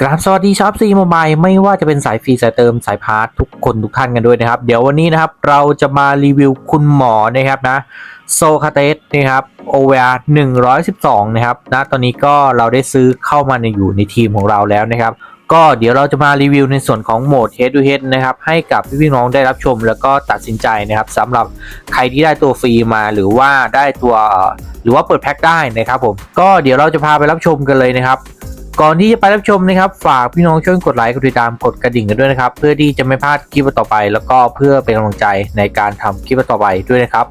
กราบสวัสดีชอปซีโมบายไม่ว่าจะเป็นสายฟรีสายเติมสายพาร์ททุกคนทุกท่านกันด้วยนะครับ เดี๋ยววันนี้นะครับเราจะมารีวิวคุณหมอนะครับนะโซคาเตสนะครับโอเวอร์หนึ่งร้อยสิบสองนะครับนะตอนนี้ก็เราได้ซื้อเข้ามาในอยู่ในทีมของเราแล้วนะครับ ก็เดี๋ยวเราจะมารีวิวในส่วนของโหมด Head to Head นะครับให้กับพี่ๆน้องได้รับชมแล้วก็ตัดสินใจนะครับสำหรับใครที่ได้ตัวฟรีมาหรือว่าได้ตัวหรือว่าเปิดแพ็คได้นะครับผมก็เดี๋ยวเราจะพาไปรับชมกันเลยนะครับ ก่อนที่จะไปรับชมนะครับ ฝากพี่น้องช่วยกดไลค์กดติดตามกดกระดิ่งกันด้วยนะครับ เพื่อที่จะไม่พลาดคลิปต่อไป แล้วก็เพื่อเป็นกำลังใจในการทำคลิปต่อไปด้วยนะครับ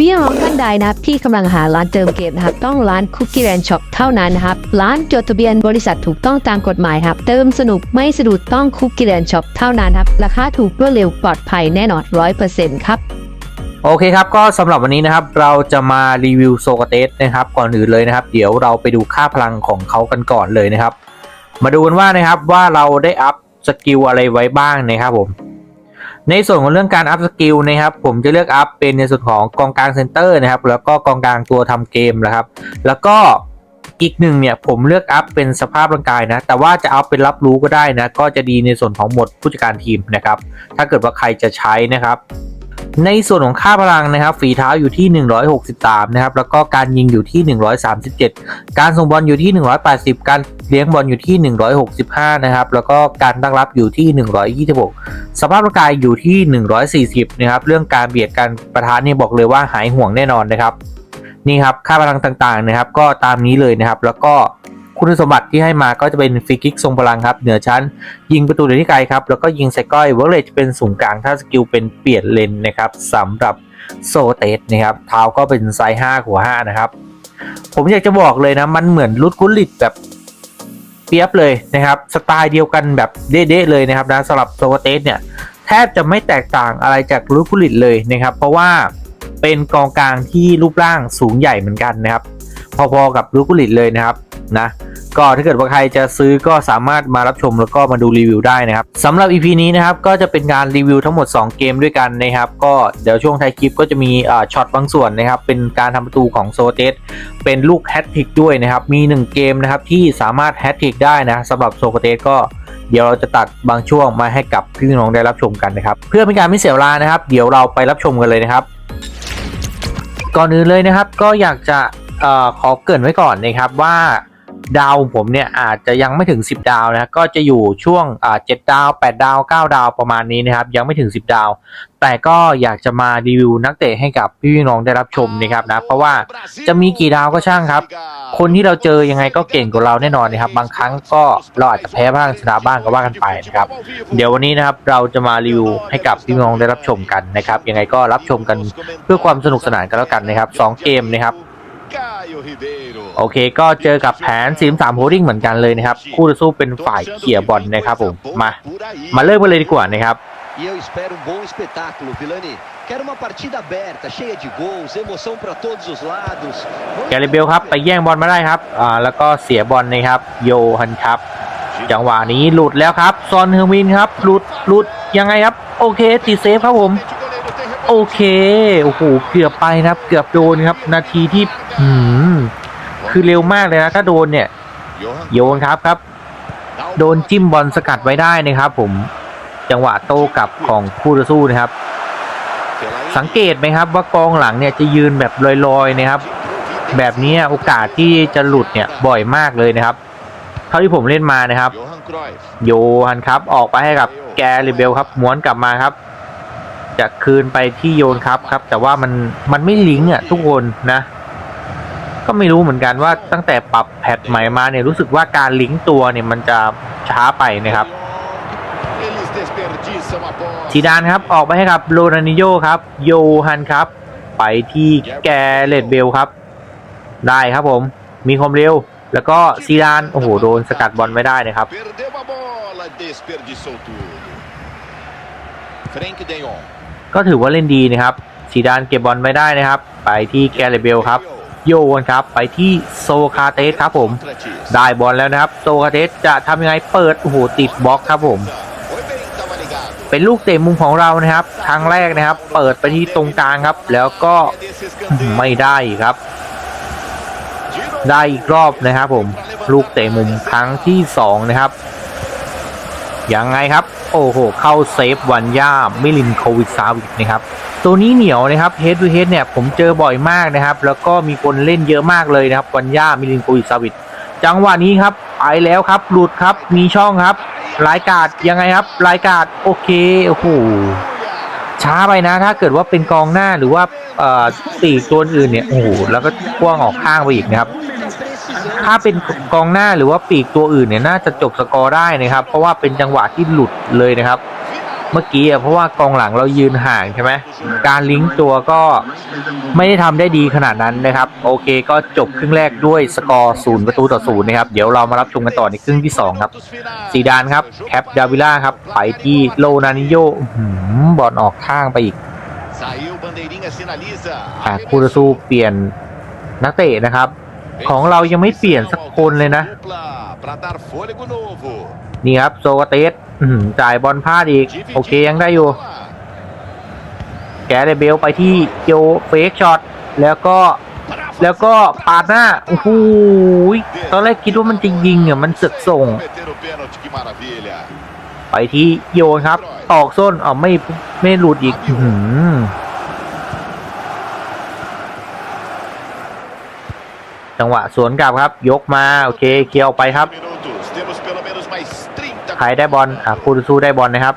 พี่น้องท่านใดนะครับที่กำลังหาร้านเติมเกมนะครับต้องร้านคุกกี้แ n นช็อปเท่านั้นนะครับร้านจดทะเบียนบริษัทถูกต้องตามกฎหมายครับ เติมสนุกไม่สะดุดต้องคุกกี้แ n นช็อปเท่านั้นครับราคาถูกรวดเร็วปลอดภัยแน่นอนร้อยเปอร์เซ็นต์ครับ โอเคครับก็สำหรับวันนี้นะครับเราจะมารีวิวโซกาเตสนะครับก่อนอื่นเลยนะครับ เดี๋ยวเราไปดูค่าพลังของเขากันก่อนเลยนะครับ มาดูกันว่านะครับว่าเราได้อัพสกิลอะไรไว้บ้างนะครับผมในส่วนของเรื่องการอัพสกิลนะครับผมจะเลือกอัพเป็นในส่วนของกองกลางเซนเตอร์นะครับแล้วก็กองกลางตัวทำเกมนะครับ แล้วก็อีกหนึ่งเนี่ยผมเลือกอัพเป็นสภาพร่างกายนะ แต่ว่าจะเอาเป็นรับรู้ก็ได้นะ ก็จะดีในส่วนของหมดผู้จัดการทีมนะครับ ถ้าเกิดว่าใครจะใช้นะครับ ในส่วนของค่าพลังนะครับ ฝีเท้าอยู่ที่ 163 นะครับ แล้วก็การยิงอยู่ที่ 137 การส่งบอลอยู่ที่ 180 การเลี้ยงบอลอยู่ที่ 165 นะครับ แล้วก็การตั้งรับอยู่ที่ 126 สภาพร่างกายอยู่ที่ 140 นะครับ เรื่องการเบียดการประทานนี่บอกเลยว่าหายห่วงแน่นอนนะครับ นี่ครับ ค่าพลังต่างๆนะครับ ก็ตามนี้เลยนะครับ แล้วก็ คุณสมบัติที่ให้มาก็จะเป็นฟรีคิกทรงพลังครับ เหนือชั้น ยิงประตูเดที่ไกลครับ แล้วก็ยิงใส่ก้อยเวิร์เลจะเป็นศูนย์กลางถ้าสกิลเป็นเปลี่ยนเลนนะครับสำหรับโซเตสนะครับเท้าก็เป็นไซส์5หัว5นะครับ ผมอยากจะบอกเลยนะ มันเหมือนรุดกุลิตแบบเปียบเลยนะครับ สไตล์เดียวกันแบบเด๊ะเลยนะครับนะสำหรับโซเตสเนี่ยแทบจะไม่แตกต่างอะไรจากรุดกุลิตเลยนะครับ เพราะว่าเป็นกองกลางที่รูปร่างสูงใหญ่เหมือนกันนะครับ พอๆกับรุดกุลิตเลยนะครับนะ ก็ถ้าเกิดว่าใครจะซื้อก็สามารถมารับชมแล้วก็มาดูรีวิวได้นะครับสำหรับ EP นี้นะครับก็จะเป็นการรีวิวทั้งหมด 2 เกมด้วยกันนะครับ ก็เดี๋ยวช่วงท้ายคลิปก็จะมีช็อตบางส่วนนะครับ เป็นการทำประตูของโซเตสเป็นลูกแฮตทริกด้วยนะครับ มี 1 เกมนะครับที่สามารถแฮตทริกได้นะสำหรับโซเตสก็เดี๋ยวเราจะตัดบางช่วงมาให้กับพี่น้องได้รับชมกันนะครับ เพื่อเป็นการไม่เสียเวลานะครับ เดี๋ยวเราไปรับชมกันเลยนะครับ ก่อนอื่นเลยนะครับก็อยากจะอ่อขอเกรินไว้ก่อนนะครับว่า ดาวผมเนี่ยอาจจะยังไม่ถึง 10 ดาวนะก็จะอยู่ช่วงอ่า7ดาว 8 ดาว 9 ดาวประมาณนี้นะครับ ยังไม่ถึง 10 ดาว แต่ก็อยากจะมารีวิวนักเตะให้กับพี่น้องได้รับชมนะครับนะเพราะว่าจะมีกี่ดาวก็ช่างครับ คนที่เราเจอยังไงก็เก่งกว่าเราแน่นอนนะครับ บางครั้งก็เราอาจจะแพ้บ้างชนะบ้างก็ว่ากันไปนะครับ เดี๋ยววันนี้นะครับเราจะมารีวิวให้กับพี่น้องได้รับชมกันนะครับ ยังไงก็รับชมกันเพื่อความสนุกสนานกันแล้วกันนะครับสองเกมนะครับ โอเคก็เจอกับแผน43โฮดดิ้งเหมือนกันเลยนะครับ คู่ต่อสู้เป็นฝ่ายเขี่ยบอลนะครับผมมา มาเริ่มกันเลยดีกว่านะครับ E eu espero um bom espetáculo, Vilani. Quero uma partida aberta, cheia de gols, emoção para todos os lados. แกริเบลครับไปแย่งบอลมาได้ครับอ่าแล้วก็เสียบอลนะครับ โยฮันครับ จังหวะนี้หลุดแล้วครับ ซอนเฮอร์มินครับ หลุดหลุดยังไงครับ โอเคติดเซฟครับผม โอเค โอ้โห เกือบไปนะครับ เกือบโดนครับ นาทีที่ อืม คือเร็วมากเลยนะ ถ้าโดนเนี่ย โยนครับครับ โดนจิ้มบอลสกัดไว้ได้นะครับ ผม จังหวะโต้กลับของคู่ต่อสู้นะครับ สังเกตไหมครับ ว่ากองหลังเนี่ยจะยืนแบบลอยๆนะครับ แบบนี้โอกาสที่จะหลุดเนี่ยบ่อยมากเลยนะครับ เท่าที่ผมเล่นมานะครับ โยฮันครับ ออกไปให้กับแกริเบลครับ ม้วนกลับมาครับ จะคืนไปที่โยนครับครับ แต่ว่ามันมันไม่ลิงก์อะทุกคนนะ ก็ไม่รู้เหมือนกันว่าตั้งแต่ปรับแพทใหม่มาเนี่ยรู้สึกว่าการลิงก์ตัวเนี่ยมันจะช้าไปนะครับซีดานครับออกไปให้กับโรนันิโยครับ โยฮันครับ ไปที่แกเลดเบลครับ ได้ครับผม มีความเร็ว แล้วก็ซีดานโอ้โหโดนสกัดบอลไม่ได้นะครับ Frank Deyon. ก็ถือว่าเล่นดีนะครับซีดานเก็บบอลไม่ได้นะครับ ไปที่แกเลดเบลครับ โยนครับ ไปที่โซคาเตสครับผม ได้บอลแล้วนะครับ โซคาเตสจะทำยังไงเปิดโอ้โหติดบล็อกครับผม เป็นลูกเตะมุมของเรานะครับครั้งแรกนะครับ เปิดไปที่ตรงกลางครับ แล้วก็ไม่ได้ครับ ได้อีกรอบนะครับผม ลูกเตะมุมครั้งที่2นะครับยังไงครับ โอ้โห เข้าเซฟวันย่ามิลินโควิดซาวิกนะครับ ตัวนี้เหนียวนะครับเฮด to เฮดเนี่ยผมเจอบ่อยมากนะครับ แล้วก็มีคนเล่นเยอะมากเลยนะครับวันย่ามิลินโควิดซาวิกจังหวะนี้ครับไปแล้วครับ หลุดครับมีช่องครับรายการดยังไงครับรายการดโอเคโอ้โหช้าไปนะ ถ้าเกิดว่าเป็นกองหน้าหรือว่าเอ่อปีตัวอื่นเนี่ยโอ้โหแล้วก็กว้างออกข้างไปอีกนะครับ ถ้าเป็นกองหน้าหรือว่าปีกตัวอื่นเนี่ยน่าจะจบสกอร์ได้นะครับ เพราะว่าเป็นจังหวะที่หลุดเลยนะครับ เมื่อกี้อะเพราะว่ากองหลังเรายืนห่างใช่ไหมการลิงก์ตัวก็ไม่ได้ทำได้ดีขนาดนั้นนะครับ โอเคก็จบครึ่งแรกด้วยสกอร์ศูนย์ประตูต่อศูนย์นะครับ เดี๋ยวเรามารับชมกันต่อในครึ่งที่ 2 ครับซีดานครับแคปดาวิล่าครับไปที่โลนานิโยอื้อหือบอลออกข้างไปอีก Saiu, bandeirinha sinaliza. อะคูรซูเปลี่ยนนักเตะนะครับ ของเรายังไม่เปลี่ยนสักคนเลยนะ Para dar fôlego novo. นี่ครับโซกาเตสอื้อหือจ่ายบอลพลาดอีก โอเคยังได้อยู่ แกเรเบลไปที่โยเฟกช็อต แล้วก็แล้วก็ปาดหน้า โอ้โหตอนแรกคิดว่ามันจะยิงอะ มันเสึกส่ง Meter o pênalti, que maravilha. ไปที่โยนครับตอกส้นอ๋อไม่ไม่หลุดอีกอื้อหือ จังหวะสวนกลับครับ ยกมาโอเคเคลียร์ออกไปครับใครได้บอลอะคูรูซูได้บอลนะครับ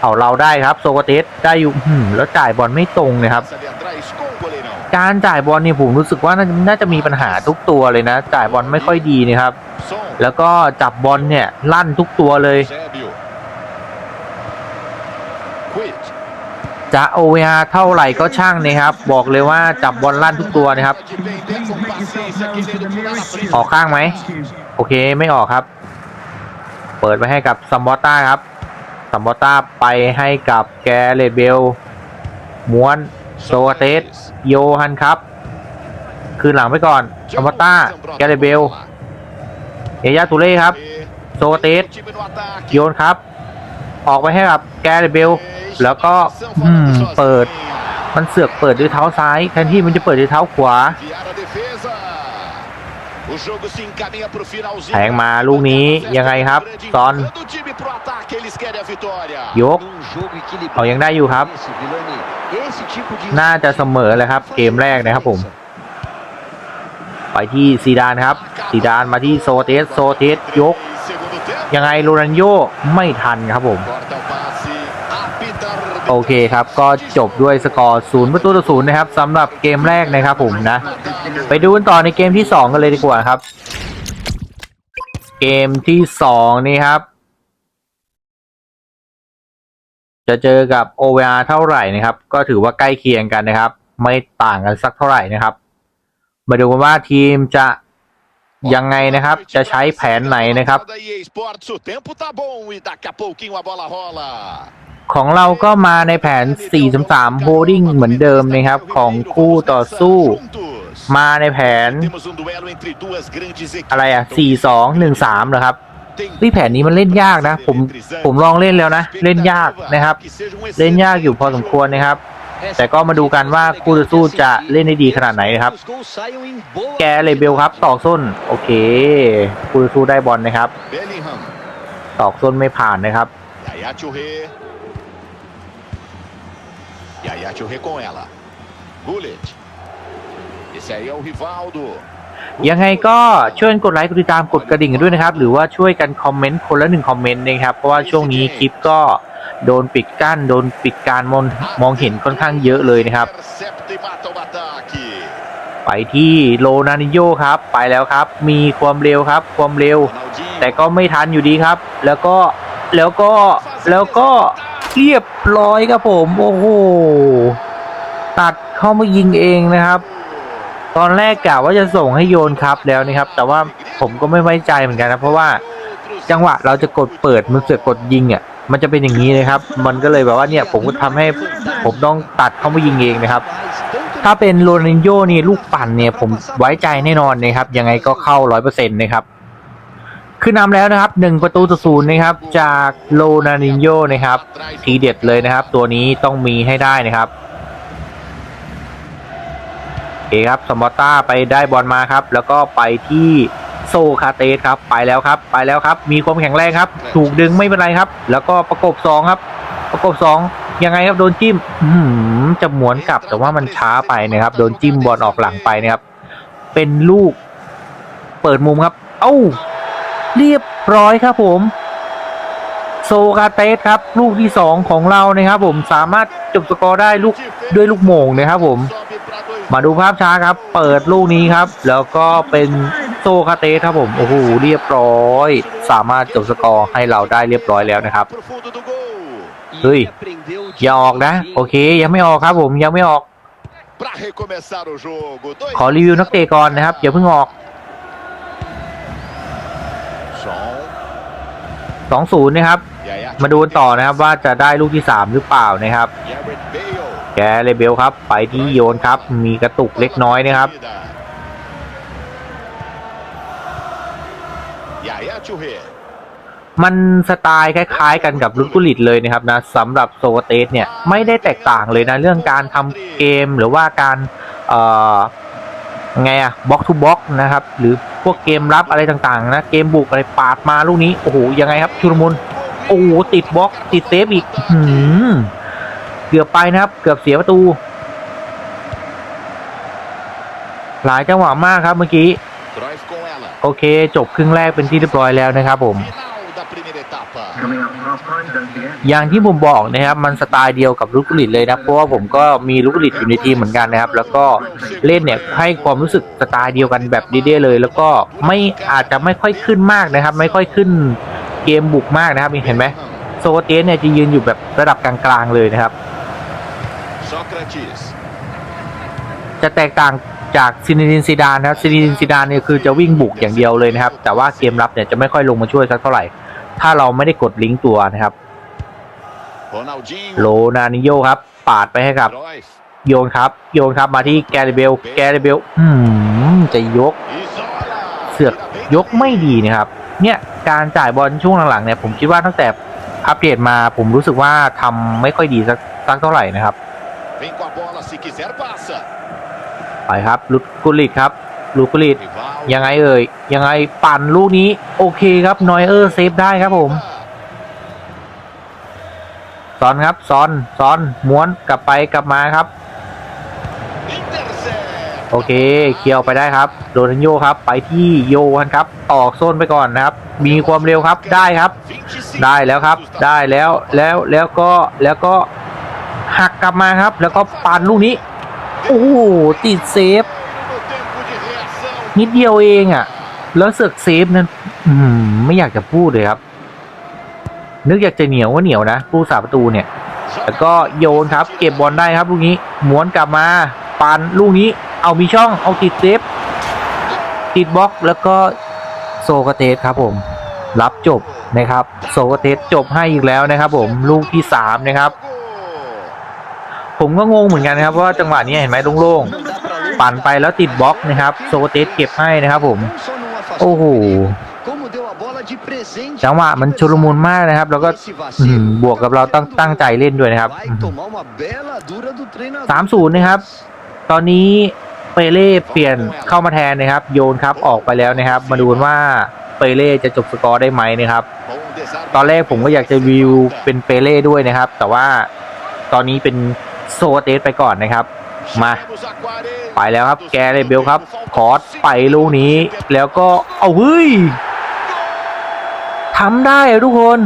เอาเราได้ครับโซกเตสได้อยู่อื้อหือแล้วจ่ายบอลไม่ตรงนะครับ การจ่ายบอลนี่ผมรู้สึกว่าน่าจะมีปัญหาทุกตัวเลยนะ จ่ายบอลไม่ค่อยดีนะครับ แล้วก็จับบอลเนี่ยลั่นทุกตัวเลย จะโอเวอาเท่าไหร่ก็ช่างนะครับ บอกเลยว่าจับบอลลั่นทุกตัวนะครับ ออกข้างไหม โอเคไม่ออกครับ เปิดไปให้กับซัมบอต้าครับซัมบอต้าไปให้กับแกเรเบลม้วนโซเตสโยฮันครับ คืนหลังไปก่อนซัมบอต้าแกเรเบลเอยาตูเล่ครับ โซเตสโยนครับ ออกไปให้กับแกเรเบล แล้วก็เปิด มันเสือกเปิดด้วยเท้าซ้ายแทนที่มันจะเปิดด้วยเท้าขวาแทงมาลูกนี้ยังไงครับซอน ยกเอายังได้อยู่ครับ น่าจะเสมอเลยครับ เกมแรกนะครับผม ไปที่ซีดานครับซีดานมาที่โซเตสโซเตสยก ยังไงโรนันโยไม่ทันครับผม โอเคครับก็จบด้วยสกอร์ศูนย์ประตูต่อศูนย์นะครับสำหรับเกมแรกนะครับผมนะ ไปดูกันต่อในเกมที่2กันเลยดีกว่าครับ เกมที่2นี่ครับ จะเจอกับ OVR เท่าไหร่นะครับ ก็ถือว่าใกล้เคียงกันนะครับ ไม่ต่างกันสักเท่าไหร่นะครับ มาดูกันว่าทีมจะยังไงนะครับ จะใช้แผนไหนนะครับ ของเราก็มาในแผน 4-3 holding เหมือนเดิมนะครับ ของคู่ต่อสู้ มาในแผน อะไรอะ 4-2-1-3เหรอครับวิแผนนี้มันเล่นยากนะ ผมผมลองเล่นแล้วนะ เล่นยากนะครับ เล่นยากอยู่พอสมควรนะครับ แต่ก็มาดูกันว่าคู่ต่อสู้จะเล่นได้ดีขนาดไหนนะครับ แกเลเบลครับ ตอกส้น โอเคคู่ต่อสู้ได้บอลนะครับ ตอกส้นไม่ผ่านนะครับ Yaya Touré. Com ela. Gullit. Esse aí é o Rivaldo. ยังไงก็ช่วยกดไลค์กดติดตามกดกระดิ่งด้วยนะครับ หรือว่าช่วยกันคอมเมนต์คนละหนึ่งคอมเมนต์นะครับ เพราะว่าช่วงนี้คลิปก็โดนปิดกั้น โดนปิดการมองมองเห็นค่อนข้างเยอะเลยนะครับ ไปที่โลนานิโยครับ ไปแล้วครับ มีความเร็วครับ ความเร็ว แต่ก็ไม่ทันอยู่ดีครับ แล้วก็แล้วก็แล้วก็ เรียบร้อยครับผม โอ้โห ตัดเข้ามายิงเองนะครับ ตอนแรกกะว่าจะส่งให้โยนครับแล้วนะครับ แต่ว่าผมก็ไม่ไว้ใจเหมือนกันนะเพราะว่าจังหวะเราจะกดเปิดมันเสือกกดยิงอะมันจะเป็นอย่างนี้เลยครับ มันก็เลยแบบว่าเนี่ยผมก็ทำให้ผมต้องตัดเข้ามายิงเองนะครับ ถ้าเป็นโรนัลโยนี่ลูกปั่นเนี่ยผมไว้ใจแน่นอนนะครับ ยังไงก็เข้าร้อยเปอร์เซ็นต์นะครับ ขึ้นนำแล้วนะครับหนึ่งประตูต่อศูนย์นะครับ จากโรนัลโยนะครับ ทีเด็ดเลยนะครับ ตัวนี้ต้องมีให้ได้นะครับโอเคครับสมอต้าไปได้บอลมาครับ แล้วก็ไปที่โซคาเตสครับ ไปแล้วครับ ไปแล้วครับ มีความแข็งแรงครับ ถูกดึงไม่เป็นไรครับ แล้วก็ประกบสองครับ ประกบสองยังไงครับโดนจิ้มอื้อหือจะหมวนกลับแต่ว่ามันช้าไปนะครับ โดนจิ้มบอลออกหลังไปนะครับ เป็นลูก เปิดมุมครับ เอ้า เรียบร้อยครับผม โซกาเตสครับ ลูกที่สองของเรานะครับผมสามารถจบสกอร์ได้ลูกด้วยลูกโมงนะครับผม มาดูภาพช้าครับ เปิดลูกนี้ครับ แล้วก็เป็นโซคาเตสครับผมโอ้โหเรียบร้อย สามารถจบสกอร์ให้เราได้เรียบร้อยแล้วนะครับ Pro fundo do gol. E Ui. ele aprendeu อย่าออกนะ direitinho. โอเค ยังไม่ออกครับผมยังไม่ออก Para recomeçar o jogo. Dois ขอรีวิวนักเตะก่อนนะครับอย่าเพิ่งออก Som. 2-0นะครับ E aí, มาดูกันต่อนะครับว่าจะได้ลูกที่3หรือเปล่านะครับ Gareth Bale. แกเลเบลครับ ไปที่โยนครับ มีกระตุกเล็กน้อยนะครับ E aí, Atchurre. มันสไตล์คล้าย ๆ กันกับลุกุลิตเลยนะครับนะสำหรับโซเตสเนี่ยไม่ได้แตกต่างเลยนะ เรื่องการทำเกมหรือว่าการเอ่อ ไงอะบล็อกทูบล็อกนะครับ หรือพวกเกมรับอะไรต่างๆนะ เกมบุกอะไรปาดมาลูกนี้ โอ้โห ยังไงครับชุลมุนโอ้โห ติดบล็อก ติดเซฟอีกหืมเกือบไปนะครับ เกือบเสียประตู หลายจังหวะมากครับเมื่อกี้ โอเค จบครึ่งแรกเป็นที่เรียบร้อยแล้วนะครับผม อย่างที่ผมบอกนะครับมันสไตล์เดียวกับลูกกุลิตเลยนะเพราะว่าผมก็มีลูกกุลิตอยู่ในทีมเหมือนกันนะครับ แล้วก็เล่นเนี่ยให้ความรู้สึกสไตล์เดียวกันแบบดีเด้เลย แล้วก็ไม่อาจจะไม่ค่อยขึ้นมากนะครับ ไม่ค่อยขึ้นเกมบุกมากนะครับเห็นไหมโซเตสเนี่ยจะยืนอยู่แบบระดับกลางๆเลยนะครับ Sócrates. จะแตกต่างจากซินิดินซีดานนะครับซินิดินซีดานเนี่ยคือจะวิ่งบุกอย่างเดียวเลยนะครับ แต่ว่าเกมรับเนี่ยจะไม่ค่อยลงมาช่วยสักเท่าไหร่ ถ้าเราไม่ได้กดลิงก์ตัวนะครับ Ronaldinho. โลนานิโยครับ ปาดไปให้กับ Cruyff. โยนครับ โยนครับมาที่แกริเบล แกริเบล อืมจะยก Isola. เสือกยกไม่ดีนะครับ เนี่ยการจ่ายบอลช่วงหลังๆเนี่ยผมคิดว่าตั้งแต่อัปเดตมาผมรู้สึกว่าทำไม่ค่อยดีสักสักเท่าไหร่นะครับ Vem com a bola, se quiser passa. ไปครับลุดกุลิตครับลุดกุลิต Rival. ยังไงเอ่ยยังไงปั่นลูกนี้ โอเคครับนอยเออร์เซฟได้ครับผมซอนครับซอนซอนม้วนกลับไปกลับมาครับ โอเคเคียร์ออกไปได้ครับโดนันโยครับ ไปที่โยฮันครับออกโซนไปก่อนนะครับ มีความเร็วครับได้ครับ ได้แล้วครับ ได้แล้วแล้วแล้วก็แล้วก็หักกลับมาครับ แล้วก็ปานลูกนี้ โอ้โหติดเซฟ นิดเดียวเองอะ่ะ แล้วเสือกเซฟนั้นอืมไม่อยากจะพูดเลยครับ นึกอยากจะเหนียวก็เหนียวนะผู้สาประตูเนี่ยแล้วก็โยนครับ เก็บบอลได้ครับลูกนี้ม้วนกลับมาปานลูกนี้ เอามีช่องเอาติดเซฟติดบล็อกแล้วก็โซกเตสครับผม รับจบนะครับ โซกเตสจบให้อีกแล้วนะครับ ผมลูกที่สามนะครับ ผมก็งงเหมือนกันนะครับว่าจังหวะนี้เห็นไหมโล่งๆ ปั่นไปแล้วติดบล็อกนะครับโซเตสเก็บให้นะครับผม โอ้โหจังหวะมันชุลมุนมากนะครับ แล้วก็บวกกับเราตั้งตั้งใจเล่นด้วยนะครับสามศูนย์นะครับ ตอนนี้เปเล่เปลี่ยนเข้ามาแทนนะครับ โยนครับออกไปแล้วนะครับ มาดูนว่าเปเล่จะจบสกอร์ได้ไหมนะครับ ตอนแรกผมก็อยากจะวิวเป็นเปเล่ด้วยนะครับ แต่ว่าตอนนี้เป็นโซเตสไปก่อนนะครับ มา ไปแล้วครับ แกเลยเบลครับ คอร์สไปลูกนี้ แล้วก็เอาเฮ้ยทำได้ทุกคน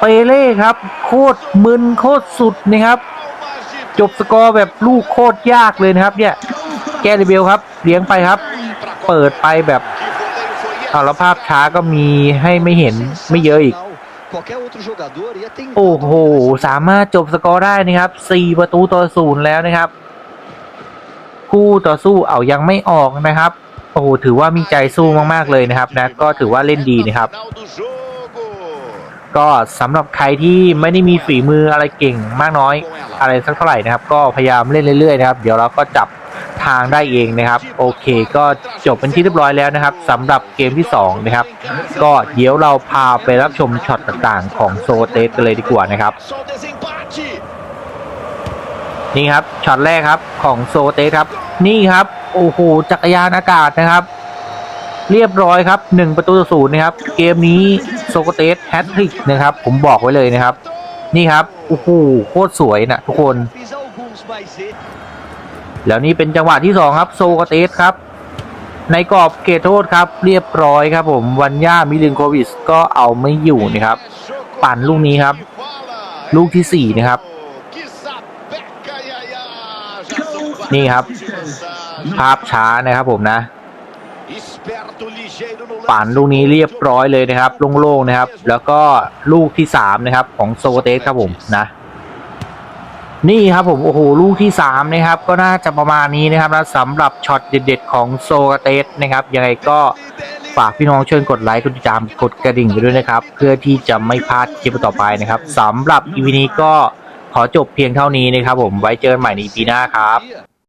เปเล่ครับ โคตรมึนโคตรสุดนะครับ จบสกอร์แบบลูกโคตรยากเลยนะครับ เนี่ย แกริเบลครับ เลี้ยงไปครับ เปิดไปแบบเอาแล้วภาพช้าก็มีให้ไม่เห็นไม่เยอะอีก โอ้โห สามารถจบสกอร์ได้นะครับ 4 ประตูต่อศูนย์แล้วนะครับ คู่ต่อสู้เอายังไม่ออกนะครับ โอ้โหถือว่ามีใจสู้มากๆเลยนะครับนะก็ถือว่าเล่นดีนะครับ ก็สำหรับใครที่ไม่ได้มีฝีมืออะไรเก่งมากน้อยอะไรสักเท่าไหร่นะครับ ก็พยายามเล่นเรื่อยๆนะครับ เดี๋ยวเราก็จับทางได้เองนะครับ โอเคก็จบเป็นที่เรียบร้อยแล้วนะครับสำหรับเกมที่สองนะครับ ก็เดี๋ยวเราพาไปรับชมช็อตต่างๆ ของโซเตสกันเลยดีกว่านะครับ นี่ครับช็อตแรกครับของโซเตสครับ นี่ครับ โอ้โหจักรยานอากาศนะครับ เรียบร้อยครับ1ประตูต่อศูนย์นะครับ เกมนี้โซโกเตสแฮตทริกนะครับ ผมบอกไว้เลยนะครับ นี่ครับโอ้โหโคตรสวยนะทุกคน แล้วนี่เป็นจังหวะที่2ครับ โซโกเตสครับ ในกรอบเขตโทษครับ เรียบร้อยครับ ผมวันย่ามิลินโควิชก็เอาไม่อยู่นะครับ ปั่นลูกนี้ครับ ลูกที่4นะครับ นี่ครับ ภาพช้านะครับผมนะปั่นลูกนี้เรียบร้อยเลยนะครับโล่งๆนะครับ แล้วก็ลูกที่สามนะครับของโซเตสครับผมนะ นี่ครับผมโอ้โหลูกที่สามนะครับ ก็น่าจะประมาณนี้นะครับนะสำหรับช็อตเด็ดๆของโซเตสนะครับยังไงก็ฝากพี่น้องช่วยกดไลค์กดติดตามกดกระดิ่งไปด้วยนะครับ เพื่อที่จะไม่พลาดคลิปต่อไปนะครับสำหรับอีพีนี้ก็ขอจบเพียงเท่านี้นะครับผมไว้เจอกันใหม่ในอีพีหน้าครับ